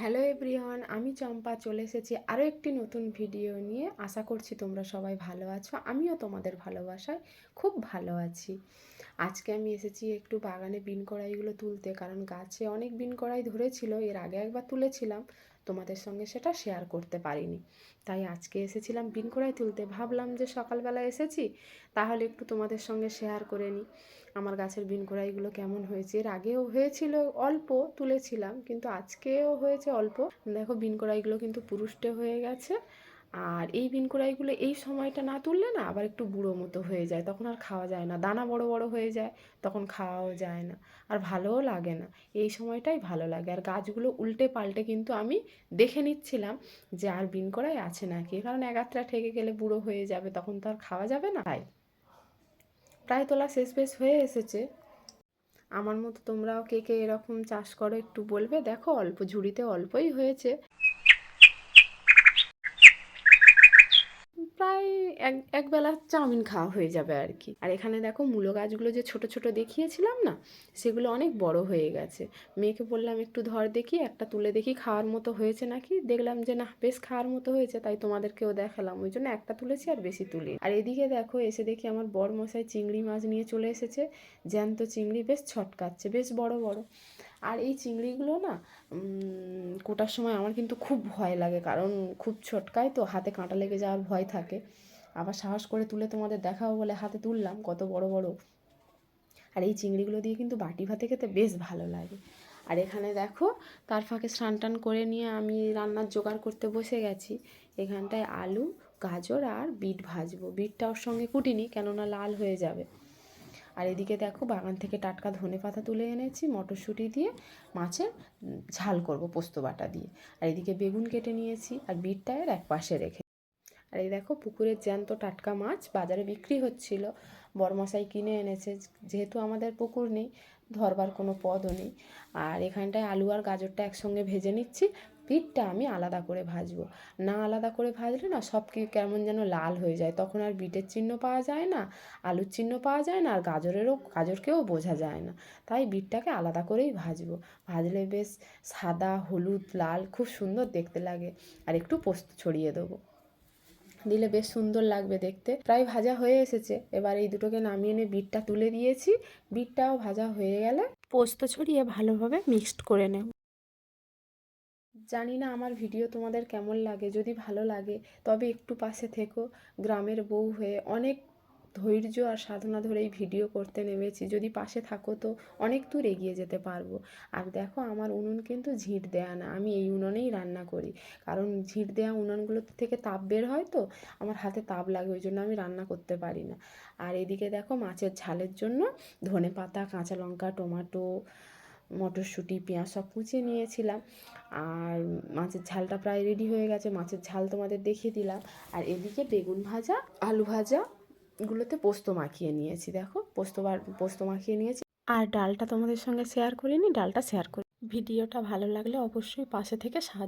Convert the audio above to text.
Hello everyone, আমি চম্পা চলে এসেছি আরও একটি নতুন ভিডিও নিয়ে। আশা করছি তোমরা সবাই ভালো আছো, আমিও তোমাদের ভালোবাসায় খুব ভালো আছি। আজকে আমি এসেছি একটু বাগানে বিন কড়াইগুলো তুলতে, কারণ গাছে অনেক বিন কড়াই ধরেছিল, এর আগে একবার তুলেছিলাম। তোমাদের সঙ্গে সেটা শেয়ার করতে পারিনি। তাই আজকে এসেছিলাম বিন কড়াই তুলতে। ভাবলাম যে সকালবেলা এসেছি, তাহলে একটু তোমাদের সঙ্গে শেয়ার করে নিই। আমার গাছের বিন কড়াইগুলো কেমন হয়েছে? এর আগেও হয়েছিল, অল্প তুলেছিলাম, কিন্তু আজকেও হয়েছে অল্প। দেখো বিন কড়াইগুলো কিন্তু পুরুষ্টে হয়ে গেছে। আর এই বিন কড়াইগুলো এই সময়টা না তুললে না আবার একটু বুড়ো মতো হয়ে যায়, তখন আর খাওয়া যায় না। দানা বড় বড় হয়ে যায়, তখন খাওয়াও যায় না। আর ভালোও লাগে না। এই সময়টাই ভালো লাগে। আর গাছগুলো উল্টে পাল্টে কিন্তু আমি দেখে নিচ্ছিলাম যে আর বিন কড়াই আছে নাকি। কারণ এগাত্রা ঠেকে গেলে বুড়ো হয়ে যাবে, তখন তো আর খাওয়া যাবে না। তাই প্রায় তোলা শেষ বেশ হয়ে এসেছে। আমার মতো তোমরাও কে কে এরকম চাষ করো একটু বলবে। দেখো অল্প ঝুড়িতে অল্পই হয়েছে। প্রায় এক একবেলা চাউমিন খাওয়া হয়ে যাবে আর কি। আর এখানে দেখো মূলো গাছগুলো যে ছোট ছোট দেখিয়েছিলাম না, সেগুলো অনেক বড় হয়ে গেছে। মেয়েকে বললাম, একটু ধর দেখি, একটা তুলে দেখি, খাওয়ার মতো হয়েছে নাকি? দেখলাম যে, না, বেশ খাওয়ার মতো হয়েছে, তাই তোমাদেরকেও দেখালাম। ওই জন্য একটা তুলেছি আর বেশি তুলি আর এদিকে দেখো, এসে দেখি আমার বর মশাই চিংড়ি মাছ নিয়ে চলে এসেছে। জ্যান্ত চিংড়ি বেশ ছটকাচ্ছে, বেশ বড় বড়। আর এই চিংড়িগুলো না কোটার সময় আমার কিন্তু খুব ভয় লাগে, কারণ খুব ছটকায় তো হাতে কাঁটা লেগে যাওয়ার ভয় থাকে। আবার সাহস করে তুলে তোমাদের দেখাবো বলে হাতে তুললাম, কত বড় বড়। আর এই চিংড়িগুলো দিয়ে কিন্তু বাটি ভাতে খেতে বেশ ভালো লাগে। আর এখানে দেখো, তার ফাঁকে স্নান টান করে নিয়ে আমি রান্নার জোগাড় করতে বসে গেছি। এখানটায় আলু, গাজর আর বিট ভাজবো। বিটটা ওর সঙ্গে কুটিনি, কেননা লাল হয়ে যাবে। আর এদিকে দেখো বাগান থেকে টাটকা ধনে পাতা তুলে এনেছি, মটরশুঁটি দিয়ে, মাছের ঝাল করব পোস্ত বাটা দিয়ে। আর এদিকে বেগুন কেটে নিয়েছি আর বিটটা এর এক পাশে রেখে। আর এই দেখো পুকুরের জ্যান্ত টাটকা মাছ বাজারে বিক্রি হচ্ছিল। বড়মশাই কিনে এনেছে, যেহেতু আমাদের পুকুর নেই ধরবার কোনো পদও নেই। আর এখানটায় আলু আর গাজরটা একসঙ্গে ভেজে নিচ্ছি, পিঠটা আমি আলাদা করে ভাজবো। না আলাদা করে ভাজলে না সব কি কেমন যেন লাল হয়ে যায়। তখন আর বিটের চিহ্ন পাওয়া যায় না, আলুর চিহ্ন পাওয়া যায় না, আর গাজরেরও, গাজরকেও বোঝা যায় না। তাই বিটটাকে আলাদা করেই ভাজবো। ভাজলে বেশ সাদা, হলুদ, লাল, খুব সুন্দর দেখতে লাগে। আর একটু পোস্ত ছড়িয়ে দেবো। দিলে বেশ সুন্দর লাগবে দেখতে। প্রায় ভাজা হয়ে এসেছে। এবার এই দুটোকে নামিয়ে নিয়ে বিটটা তুলে দিয়েছি। বিটটাও ভাজা হয়ে গেলে পোস্ত ছড়িয়ে ভালোভাবে মিক্সড করে নেব। জানি না আমার ভিডিও তোমাদের কেমন লাগে। যদি ভালো লাগে তবে একটু পাশে থেকো। গ্রামের বউ হয়ে অনেক ধৈর্য আর সাধনা ধরে এই ভিডিও করতে নেমেছি। যদি পাশে থাকো তো অনেক দূর এগিয়ে যেতে পারব। আর দেখো আমার উনুন কিন্তু ঝিঁট দেয়া না, আমি এই উনুনেই রান্না করি। কারণ ঝিঁট দেওয়া উনুনগুলো থেকে তাপ বের হয় তো, আমার হাতে তাপ লাগে, ওই জন্য আমি রান্না করতে পারি না। আর এদিকে দেখো মাছের ঝালের জন্য ধনে পাতা, কাঁচা লঙ্কা, টমেটো, মটরশুঁটি, পেঁয়াজ সব কুচিয়ে নিয়েছিলাম। আর মাছের ঝালটা প্রায় রেডি হয়ে গেছে। মাছের ঝাল তোমাদের দেখিয়ে দিলাম। আর এদিকে বেগুন ভাজা, আলু ভাজা গুলোতে পোস্ত মাখিয়ে নিয়েছি, দেখো। পোস্ত পোস্ত মাখিয়ে নিয়েছি। আর ডালটা তোমাদের সঙ্গে শেয়ার করিনি, ডালটা শেয়ার করি। ভিডিওটা ভালো লাগলে অবশ্যই পাশে থেকে সাহায্য